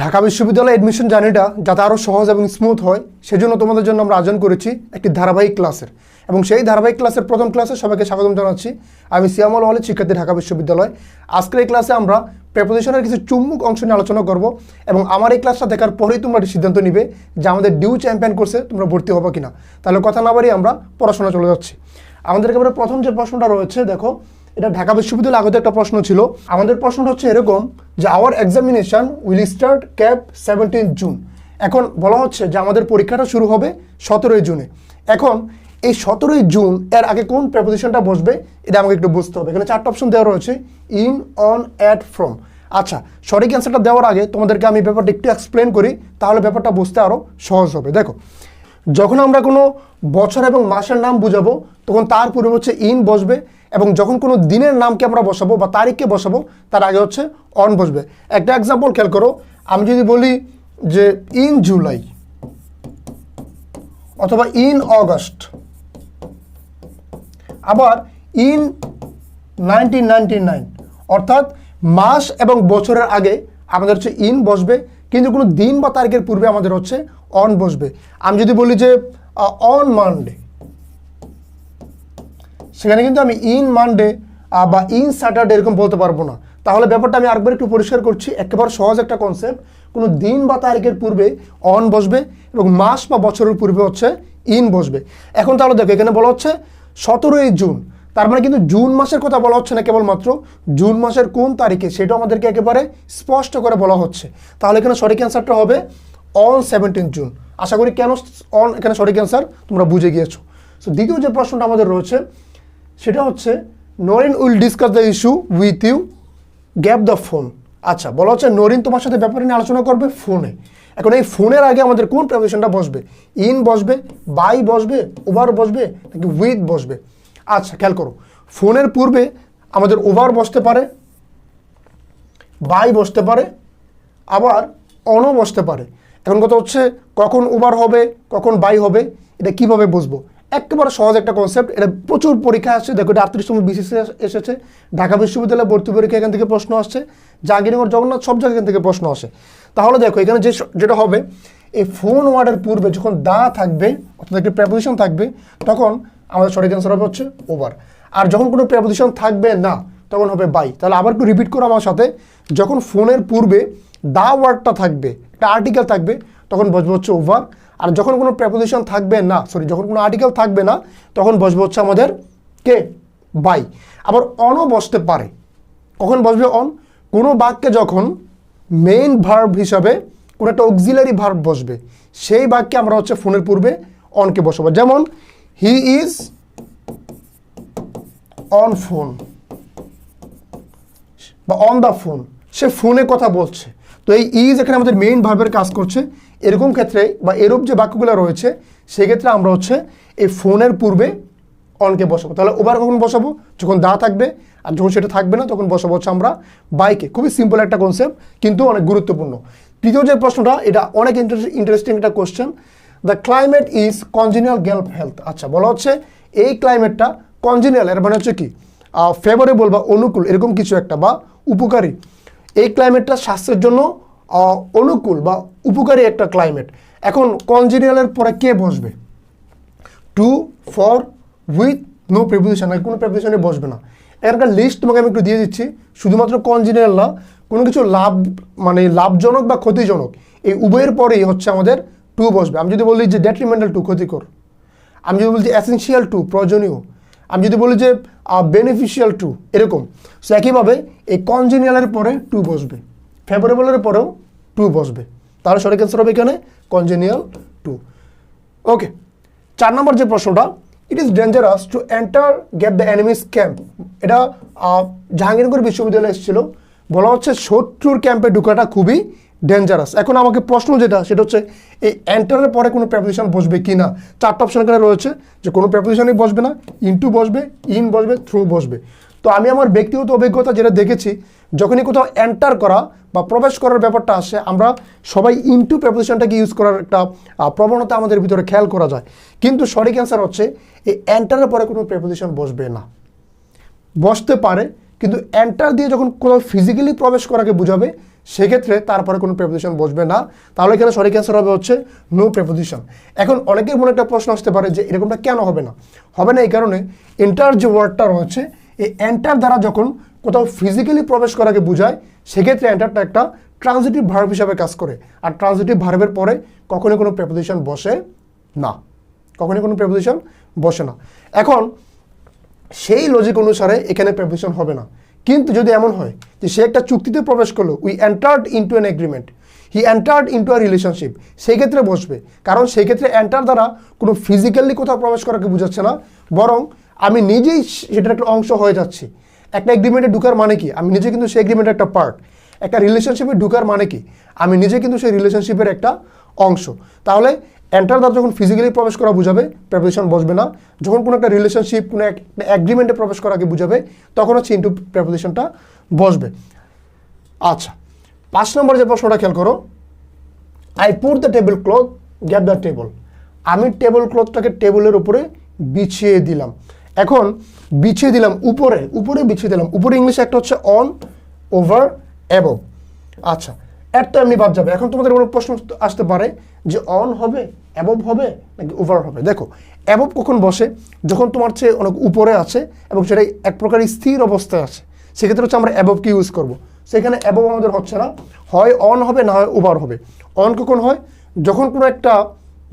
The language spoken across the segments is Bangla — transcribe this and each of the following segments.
ঢাকা বিশ্ববিদ্যালয়ে অ্যাডমিশন জার্নিটা যাতে আরও সহজ এবং স্মুথ হয়, সেজন্য তোমাদের জন্য আমরা আয়োজন করেছি একটি ধারাবাহিক ক্লাসের এবং সেই ধারাবাহিক ক্লাসের প্রথম ক্লাসে সবাইকে স্বাগতম জানাচ্ছি। আমি সিয়ামল ওয়ালি শিক্ষার্থী ঢাকা বিশ্ববিদ্যালয়। আজকের এই ক্লাসে আমরা প্রেপোজিশনের কিছু চুম্বক অংশ নিয়ে আলোচনা করব এবং আমার এই ক্লাসটা দেখার পরেই তোমরা একটি সিদ্ধান্ত নিবে যে আমাদের ডিউ চ্যাম্পিয়ন কোর্সে তোমরা ভর্তি হব কিনা। তাহলে কথা না বাড়িয়ে আমরা পড়াশোনা চলে যাচ্ছি। আমাদের একেবারে প্রথম যে প্রশ্নটা রয়েছে, দেখো এটা ঢাকা বিশ্ববিদ্যালয় আগত একটা প্রশ্ন ছিল। আমাদের প্রশ্নটা হচ্ছে এরকম যে our examination will start gap seventeen June এখন বলা হচ্ছে যে আমাদের পরীক্ষাটা শুরু হবে সতেরোই জুনে। এখন এই সতেরোই জুন এর আগে কোন প্রেপোজিশনটা বসবে, এটা আমাকে একটু বুঝতে হবে। এখানে চারটা অপশন দেওয়া রয়েছে ইন অন অ্যাট ফ্রম আচ্ছা সঠিক অ্যান্সারটা দেওয়ার আগে তোমাদেরকে আমি ব্যাপারটা একটু এক্সপ্লেন করি, তাহলে ব্যাপারটা বুঝতে আরও সহজ হবে। দেখো যখন আমরা কোনো বছর এবং মাসের নাম বুঝাবো, তখন তার পূর্বে হচ্ছে ইন বসবে এবং যখন কোনো দিনের নামকে আমরা বসাবো বা তারিখকে বসাবো, তার আগে হচ্ছে অন বসবে। একটা এক্সাম্পল খেয়াল করো, আমি যদি বলি যে ইন জুলাই অথবা ইন অগস্ট, আবার ইন নাইনটিন নাইনটি নাইন, অর্থাৎ মাস এবং বছরের আগে আমাদের হচ্ছে ইন বসবে কিন্তু কোনো দিন বা তারিখের পূর্বে আমাদের হচ্ছে অন বসবে। আমি যদি বলি যে অন মানডে সেখানে কিন্তু আমি ইন মানডে বা ইন স্যাটারডে এরকম বলতে পারব না। তাহলে ব্যাপারটা আমি আরেকবার একটু পরিষ্কার করছি। একেবারে সহজ একটা কনসেপ্ট কোনো দিন বা তারিখের পূর্বে অন বসবে এবং মাস বা বছরের পূর্বে হচ্ছে ইন বসবে। এখন তাহলে দেখো, এখানে বলা হচ্ছে সতেরোই জুন। তার মানে কিন্তু জুন মাসের কথা বলা হচ্ছে না কেবলমাত্র, জুন মাসের কোন তারিখে সেটা আমাদেরকে একেবারে স্পষ্ট করে বলা হচ্ছে। তাহলে এখানে সঠিক অ্যান্সারটা হবে অন সেভেন্টিন জুন আশা করি কেন অন এখানে সঠিক অ্যান্সার তোমরা বুঝে গিয়েছো। সো দ্বিতীয় যে প্রশ্নটা আমাদের রয়েছে, সেটা হচ্ছে, Noreen will discuss the issue with you gap the phone আচ্ছা বলা হচ্ছে নরিন তোমার সাথে ব্যাপারে নিয়ে আলোচনা করবে ফোনে। এখন এই ফোনের আগে আমাদের কোন প্রেপোজিশনটা বসবে? ইন বসবে বাই বসবে ওভার বসবে, নাকি উইথ বসবে? আচ্ছা খেয়াল করো। ফোনের পূর্বে আমাদের ওভার বসতে পারে, বাই বসতে পারে, আবার অনও বসতে পারে। এখন কথা হচ্ছে কখন ওভার হবে, কখন বাই হবে, এটা কীভাবে বুঝব? একেবারে সহজ একটা কনসেপ্ট এটা প্রচুর পরীক্ষা আসছে। দেখো, এটা আটত্রিশতম বিসিসি এসেছে। ঢাকা বিশ্ববিদ্যালয়ে ভর্তি পরীক্ষা এখান থেকে প্রশ্ন আসছে। জাহাঙ্গীরনগর, জগন্নাথ, সব জায়গা এখান থেকে প্রশ্ন আসে। তাহলে দেখো, এখানে যে যেটা হবে, এই ফোন ওয়ার্ডের পূর্বে যখন দা থাকবে, অর্থাৎ একটি প্রেপোজিশন থাকবে, তখন আমাদের সঠিক অ্যান্সার হবে হচ্ছে ওভার আর যখন কোনো প্রেপোজিশন থাকবে না, তখন হবে বাই তাহলে আবার একটু রিপিট করো আমার সাথে। যখন ফোনের পূর্বে দা ওয়ার্ডটা থাকবে, একটা আর্টিকেল থাকবে, তখন বসবে হচ্ছে ওভার আর যখন কোনো প্রেপোজিশন থাকবে না সরি যখন কোনো আর্টিকেল থাকবে না, তখন বসবে হচ্ছে আমাদের কে? বাই আবার অনও বসতে পারে। কখন বসবে অন কোনো বাক্যে যখন মেইন ভার্ব হিসাবে কোনো একটা অক্সিলারি ভার্ব বসবে, সেই বাক্যে আমরা হচ্ছে ফোনের পূর্বে অনকে বসাবো। যেমন হি ইজ অন ফোন বা অন দ্য ফোন সে ফোনে কথা বলছে। তো এই ইজ এখানে আমাদের মেইন ভার্বের কাজ করছে। এরকম ক্ষেত্রে বা এরূপ যে বাক্যগুলো রয়েছে, সেক্ষেত্রে আমরা হচ্ছে এই ফোনের পূর্বে অনকে বসাবো। তাহলে ওভার কখন বসাবো? যখন দা থাকবে, আর যখন সেটা থাকবে না, তখন বসাবো হচ্ছে আমরা বাইকে খুবই সিম্পল একটা কনসেপ্ট কিন্তু অনেক গুরুত্বপূর্ণ। তৃতীয় যে প্রশ্নটা, এটা অনেক ইন্টারেস্টিং একটা question the climate is congenial গেলফ health আচ্ছা বলা হচ্ছে এই ক্লাইমেটটা কনজিনিয়াল এর মানে হচ্ছে কি? ফেভারেবল বা অনুকূল, এরকম কিছু একটা বা উপকারী। এই ক্লাইমেটটা স্বাস্থ্যের জন্য অনুকূল বা উপকারী একটা ক্লাইমেট এখন কনজিনিয়ালের পরে কে বসবে? To, for, with no preposition কোনো প্রেপোজিশনে বসবে না। এখানকার লিস্ট তোমাকে আমি একটু দিয়ে দিচ্ছি। শুধুমাত্র কনজিনিয়াল না, কোনো কিছু লাভ মানে লাভজনক বা ক্ষতিজনক, এই উভয়ের পরেই হচ্ছে আমাদের টু বসবে। আমি যদি বলি যে ডেট্রিমেন্টাল টু, ক্ষতিকর। আমি যদি বলি যে অ্যাসেন্সিয়াল টু, প্রয়োজনীয়। আমি যদি বলি যে বেনিফিশিয়াল টু, এরকম। সো একইভাবে এই কনজিনিয়ালের পরে টু বসবে। ফেভারেবলের পরেও টু বসবে। তাহলে সঠিক অ্যান্সার হবে এখানে কনজিনিয়াল টু। ওকে চার নম্বর যে প্রশ্নটা it is dangerous to enter gate the enemies camp এটা জাহাঙ্গীরনগর বিশ্ববিদ্যালয়ে এসেছিল। বলা হচ্ছে শত্রুর ক্যাম্পে ঢুকাটা খুবই ডেঞ্জারাস এখন আমাকে প্রশ্ন যেটা, সেটা হচ্ছে, এই এন্টারের পরে কোনো প্রেপোজিশন বসবে কি না? চারটা অপশন এখানে রয়েছে যে কোনো প্রেপোজিশনই বসবে না ইনটু বসবে ইন বসবে থ্রু বসবে। তো আমি আমার ব্যক্তিগত অভিজ্ঞতা যেটা দেখেছি, যখনই কোথাও এন্টার করা বা প্রবেশ করার ব্যাপারটা আসে, আমরা সবাই ইনটু প্রেপোজিশনটাকে ইউজ করার একটা প্রবণতা আমাদের ভিতরে খেয়াল করা যায়। কিন্তু সঠিক অ্যান্সার হচ্ছে, এই এন্টারের পরে কোনো প্রেপোজিশন বসবে না। বসতে পারে, কিন্তু এন্টার দিয়ে যখন কোথাও ফিজিক্যালি প্রবেশ করাকে বোঝাবে সেক্ষেত্রে তারপরে কোনো প্রেপোজিশন বসবে না। তাহলে এখানে সঠিক অ্যান্সার হবে হচ্ছে নো প্রেপোজিশন এখন অনেকের মনে একটা প্রশ্ন আসতে পারে যে এরকমটা কেন হবে না? হবে না এই কারণে এন্টার যে ওয়ার্ডটা রয়েছে, এই এন্টার দ্বারা যখন কোথাও ফিজিক্যালি প্রবেশ করাকে বোঝায়, সেক্ষেত্রে এন্টারটা একটা ট্রানজিটিভ ভার্ব হিসাবে কাজ করে। আর ট্রানজিটিভ ভার্বের পরে কখনোই কোনো প্রেপোজিশন বসে না। কখনোই কোনো প্রেপোজিশন বসে না। এখন সেই লজিক অনুসারে এখানে প্রেপোজিশন হবে না। কিন্তু যদি এমন হয় যে সে একটা চুক্তিতে প্রবেশ করল we entered into an agreement he entered into a relationship সেই ক্ষেত্রে বসবে। কারণ সেই ক্ষেত্রে এন্টার দ্বারা কোনো ফিজিক্যালি কোথাও প্রবেশ করাকে বোঝাচ্ছে না, বরং আমি নিজেই সেটার একটা অংশ হয়ে যাচ্ছি। একটা এগ্রিমেন্টে ঢুকার মানে কি? আমি নিজে কিন্তু সেই এগ্রিমেন্টের একটা পার্ট একটা রিলেশনশিপে ঢুকার মানে কি? আমি নিজে কিন্তু সেই রিলেশনশিপের একটা অংশ। তাহলে এন্টার দ্বারা যখন ফিজিক্যালি প্রবেশ করা বোঝাবে প্রেপোজিশন বসবে না। যখন কোনো একটা রিলেশনশিপ কোনো একটা অ্যাগ্রিমেন্টে প্রবেশ করাকে বুঝাবে, তখন হচ্ছে ইন্টু প্রেপোজিশনটা বসবে। আচ্ছা পাঁচ নম্বর যে প্রশ্নটা খেয়াল করো। I put the table cloth gap the table আমি টেবিল ক্লথটাকে টেবিলের উপরে বিছিয়ে দিলাম। এখন বিছিয়ে দিলাম উপরে উপরে বিছিয়ে দিলাম। উপরে ইংলিশে একটা হচ্ছে অন ওভার অ্যাবভ আচ্ছা একটা এমনি বাদ যাবে। এখন তোমাদের কোনো প্রশ্ন আসতে পারে যে অন হবে অ্যাবভ হবে, নাকি ওভার হবে? দেখো অ্যাবভ কখন বসে? যখন তোমার চেয়ে অনেক উপরে আছে এবং সেটাই এক প্রকার স্থির অবস্থায় আছে, সেক্ষেত্রে হচ্ছে আমরা অ্যাবভকে ইউজ করব? সেখানে অ্যাবভ আমাদের হচ্ছে না। হয় অন হবে, না হয় ওভার হবে। অন কখন হয়? যখন কোনো একটা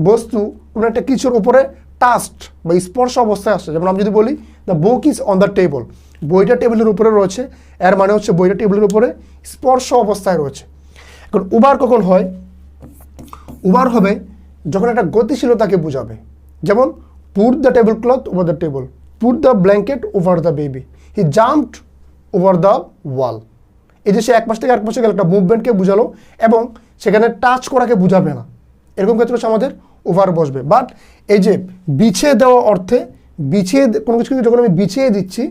বস্তু, কোনো একটা কিছুর উপরে টাস্ট বা স্পর্শ অবস্থায় আসে। যেমন আমি যদি বলি the book is on the table বইটা টেবিলের উপরে রয়েছে। এর মানে হচ্ছে বইটা টেবিলের উপরে স্পর্শ অবস্থায় রয়েছে। এখন উবার কখন হয়? উবার হবে যখন একটা গতিশীলতাকে বোঝাবে। যেমন put the tablecloth over the table put the blanket over the baby he jumped over the wall এই যে সে এক পাশ থেকে এক পাশে গেলে, একটা মুভমেন্টকে বোঝালো এবং সেখানে টাচ করাকে বোঝাবে না। এরকম ক্ষেত্রে হচ্ছে আমাদের ওভার বসবে। বাট এই যে বিছিয়ে দেওয়া অর্থে, বিছিয়ে কোনো কিছু যখন আমি বিছিয়ে দিচ্ছি,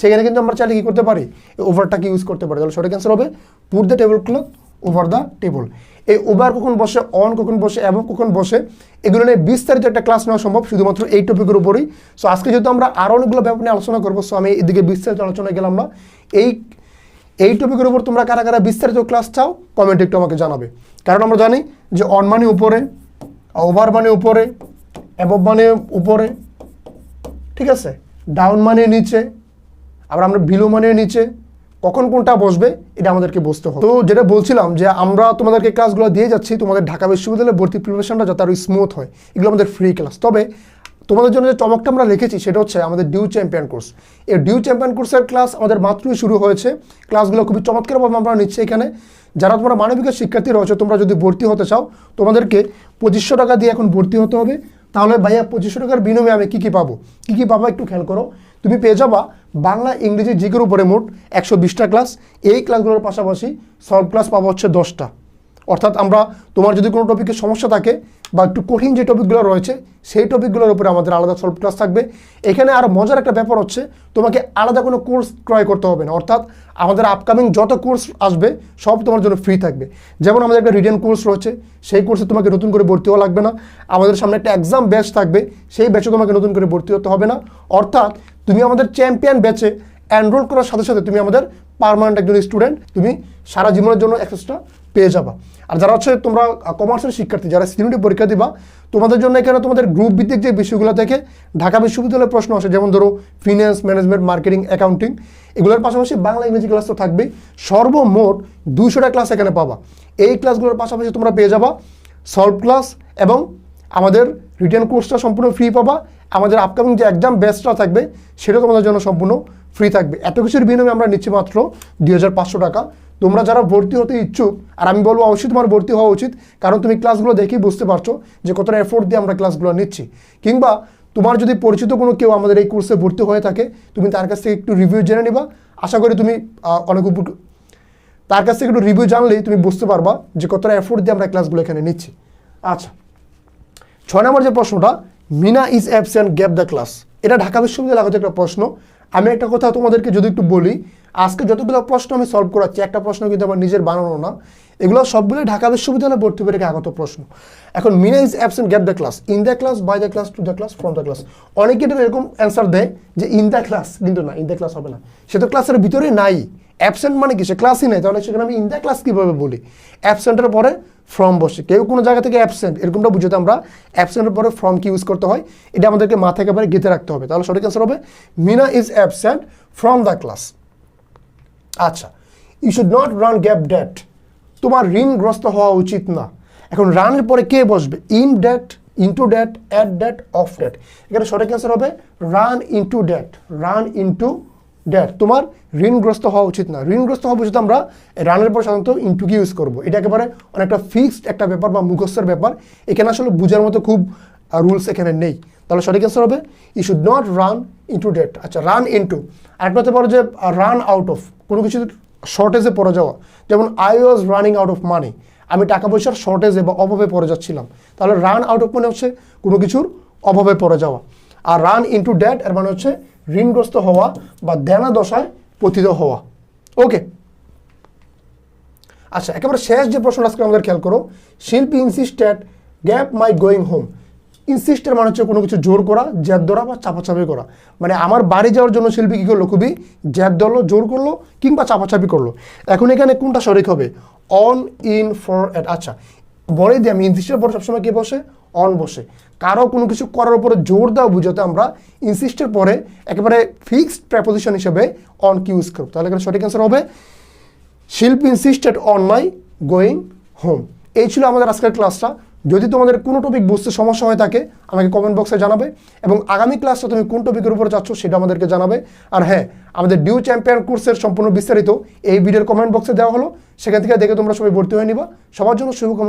সেখানে কিন্তু আমরা চাইলে কী করতে পারি? ওভারটাকে ইউজ করতে পারি। তাহলে সঠিক অ্যান্সার হবে। Put the tablecloth over the table এই ওভার কখন বসে অন কখন বসে এবং কখন বসে, এগুলো নিয়ে বিস্তারিত একটা ক্লাস নেওয়া সম্ভব, শুধুমাত্র এই টপিকের উপরেই। সো আজকে যেহেতু আমরা আরও অনেকগুলো ব্যাপার নিয়ে আলোচনা করব সো আমি এদিকে বিস্তারিত আলোচনায় গেলাম না। এই এই টপিকের উপর তোমরা কারা কারা বিস্তারিত ক্লাস চাও কমেন্ট একটু আমাকে জানাবে। কারণ আমরা জানি যে অন মানে উপরে ওভার মানে উপরে অ্যাবভ মানে উপরে, ঠিক আছে? ডাউন মানে নিচে, আবার আমরা বিলো মানে নিচে কখন কোনটা বসবে, এটা আমাদেরকে বুঝতে হবে। তো যেটা বলছিলাম যে আমরা তোমাদেরকে ক্লাসগুলো দিয়ে যাচ্ছি, তোমাদের ঢাকা বিশ্ববিদ্যালয়ে ভর্তি প্রিপারেশনটা যাতে আরও স্মুথ হয়। এগুলো আমাদের ফ্রি ক্লাস তবে তোমাদের জন্য যে চমকটা আমরা রেখেছি, সেটা হচ্ছে আমাদের ডিউ চ্যাম্পিয়ন কোর্স এই ডিউ চ্যাম্পিয়ন কোর্সের ক্লাস আমাদের মাত্রই শুরু হয়েছে। ক্লাসগুলো খুবই চমৎকারভাবে আমরা নিচ্ছি এখানে। যারা তোমরা মানবিকের শিক্ষার্থী রয়েছে, তোমরা যদি ভর্তি হতে চাও, তোমাদেরকে পঁচিশশো টাকা দিয়ে এখন ভর্তি হতে হবে। তাহলে ভাইয়া পঁচিশশো টাকার বিনিময়ে আমি কী কী পাবো? কী কী পাবো একটু খেয়াল করো। তুমি পেয়ে যাবা বাংলা, ইংরেজি জিকের উপরে মোট একশো বিশটা ক্লাস এই ক্লাসগুলোর পাশাপাশি সলভ ক্লাস পাবো হচ্ছে দশটা। অর্থাৎ আমরা তোমার যদি কোনো টপিকে সমস্যা থাকে বা একটু কঠিন যে টপিকগুলো রয়েছে, সেই টপিকগুলোর উপরে আমাদের আলাদা সলভ ক্লাস থাকবে। এখানে আর মজার একটা ব্যাপার হচ্ছে, তোমাকে আলাদা কোনো কোর্স ক্রয় করতে হবে না। অর্থাৎ আমাদের আপকামিং যত কোর্স আসবে, সব তোমার জন্য ফ্রি থাকবে। যেমন আমাদের একটা রিটেন কোর্স রয়েছে, সেই কোর্সে তোমাকে নতুন করে ভর্তি হওয়া লাগবে না। আমাদের সামনে একটা এক্সাম ব্যাচ থাকবে, সেই ব্যাচে তোমাকে নতুন করে ভর্তি হতে হবে না। অর্থাৎ তুমি আমাদের চ্যাম্পিয়ন ব্যাচে এনরোল করার সাথে সাথে তুমি আমাদের পার্মানেন্ট একজন স্টুডেন্ট তুমি সারা জীবনের জন্য অ্যাক্সেসটা পেয়ে যাবা। আর যারা হচ্ছে তোমরা কমার্সের শিক্ষার্থী, যারা সিনিয়রিটি পরীক্ষা দিবা, তোমাদের জন্য এখানে তোমাদের গ্রুপ ভিত্তিক যে বিষয়গুলো থেকে, ঢাকা বিশ্ববিদ্যালয়ের প্রশ্ন আসে। যেমন ধরো ফিনান্স ম্যানেজমেন্ট মার্কেটিং অ্যাকাউন্টিং এগুলোর পাশাপাশি বাংলা ইংরেজি ক্লাস তো থাকবেই। সর্বমোট দুশোটা ক্লাস এখানে পাবা। এই ক্লাসগুলোর পাশাপাশি তোমরা পেয়ে যাবা সলভ ক্লাস এবং আমাদের রিটার্ন কোর্সটা সম্পূর্ণ ফ্রি পাবা। আমাদের আপকামিং যে এক্সাম ব্যাচটা থাকবে, সেটা তোমাদের জন্য সম্পূর্ণ ফ্রি থাকবে। এত কিছুর বিনিময়ে আমরা নিচ্ছি মাত্র দুই হাজার পাঁচশো টাকা। তোমরা যারা ভর্তি হতে ইচ্ছুক, আর আমি বলব অবশ্যই তোমার ভর্তি হওয়া উচিত, কারণ তুমি ক্লাসগুলো দেখেই বুঝতে পারছ যে কতটা এফোর্ট দিয়ে আমরা ক্লাসগুলো নিচ্ছি। কিংবা তোমার যদি পরিচিত কোনো কেউ আমাদের এই কোর্সে ভর্তি হয়ে থাকে, তুমি তার কাছ থেকে একটু রিভিউ জেনে নিবা। আশা করি তুমি অনেক তার কাছ থেকে একটু রিভিউ জানলেই তুমি বুঝতে পারবা যে কতটা এফোর্ট দিয়ে আমরা ক্লাসগুলো এখানে নিচ্ছি। আচ্ছা ছয় নম্বর যে প্রশ্নটা, Meena is absent gap the class এটা ঢাকা বিশ্ববিদ্যালয় আগত একটা প্রশ্ন আমি একটা কথা তোমাদেরকে যদি একটু বলি, আজকে যতগুলো প্রশ্ন আমি সলভ করাচ্ছি, একটা প্রশ্ন কিন্তু আমার নিজের বানানো না, এগুলো সবগুলো ঢাকা বিশ্ববিদ্যালয়ে ভর্তি পেরে আগত প্রশ্ন। এখন Meena is absent gap the class in the class by the class to the class from the class অনেকে এরকম অ্যান্সার দেয় যে ইন দ্য ক্লাস কিন্তু না ইন দ্য ক্লাস হবে না। সে তো ক্লাসের ভিতরে নাই। অ্যাবসেন্ট মানে কি? সে ক্লাসই নেই। তাহলে সেখানে আমি ইন দ্য ক্লাস কীভাবে বলি? অ্যাবসেন্টের পরে ফ্রম বসে। কেউ কোনো জায়গা থেকে অ্যাবসেন্ট, এরকমটা বুঝতে আমরা, অ্যাবসেন্টের পরে ফ্রম কি ইউজ করতে হয়? এটা আমাদেরকে মাথায় একেবারে গেঁথে রাখতে হবে। তাহলে সঠিক অ্যান্সার হবে Meena is absent from the class আচ্ছা you should not run gap debt তোমার ঋণগ্রস্ত হওয়া উচিত না। এখন রানের পরে কে বসবে? In debt into debt at debt of debt এখানে সঠিক অ্যান্সার হবে run into debt run into debt তোমার ঋণগ্রস্ত হওয়া উচিত না। ঋণগ্রস্ত হওয়া উচিত আমরা রানের পর সাধারণত ইন্টুকে ইউজ করব? এটা একেবারে অনেকটা ফিক্সড একটা ব্যাপার বা মুখস্থের ব্যাপার। এখানে আসলে বোঝার মতো খুব রুলস এখানে নেই। তাহলে সঠিক অ্যান্সার হবে you should not run into debt আচ্ছা রান ইন্টু আরেকটা হতে পারো যে রান আউট অফ কোনো কিছু শর্টেজে পড়ে যাওয়া। যেমন I was running out of money আমি টাকা পয়সার শর্টেজে বা অভাবে পড়ে যাচ্ছিলাম। তাহলে রান আউট অফ মানে হচ্ছে কোনো কিছুর অভাবে পড়ে যাওয়া। আর রান ইন্টু ডেট এর মানে হচ্ছে ঋণগ্রস্ত হওয়া বা দেনা দশায় পতিত হওয়া। ওকে আচ্ছা একেবারে শেষ যে প্রশ্ন আজকে আমাদের খেয়াল করো, Shilpi insisted gap my going home ইনসিস্টের মানে হচ্ছে কোনো কিছু জোর করা জেদ ধরা বা চাপাচাপি করা। মানে আমার বাড়ি যাওয়ার জন্য শিল্পী কী করল খুবই? জেদ ধরলো, জোর করল কিংবা চাপাচাপি করল। এখন এখানে কোনটা সঠিক হবে? অন ইন ফর অ্যাট আচ্ছা বলে দিই আমি ইনসিস্টের পর সবসময় কে বসে? অন বসে। কারও কোনো কিছু করার উপরে জোর দেওয়া বুঝাতে আমরা ইনসিস্টের পরে একেবারে ফিক্সড প্রেপোজিশন হিসেবে অন কি ইউজ করব? তাহলে এখানে সঠিক অ্যান্সার হবে, Shilpa insisted on my going home এই ছিল আমাদের আজকের ক্লাসটা যদি তোমাদের কোনো টপিক বুঝতে সমস্যা হয়ে থাকে, আমাকে কমেন্ট বক্সে জানাবে এবং আগামী ক্লাসটা তুমি কোন টপিকের উপরে চাচ্ছ সেটা আমাদেরকে জানাবে। আর হ্যাঁ আমাদের ডিউ চ্যাম্পিয়ন কোর্সের সম্পূর্ণ বিস্তারিত এই ভিডিওর কমেন্ট বক্সে দেওয়া হলো। সেখান থেকে দেখে তোমরা সবাই ভর্তি হয়ে নিবা। সবার জন্য শুভকামনা।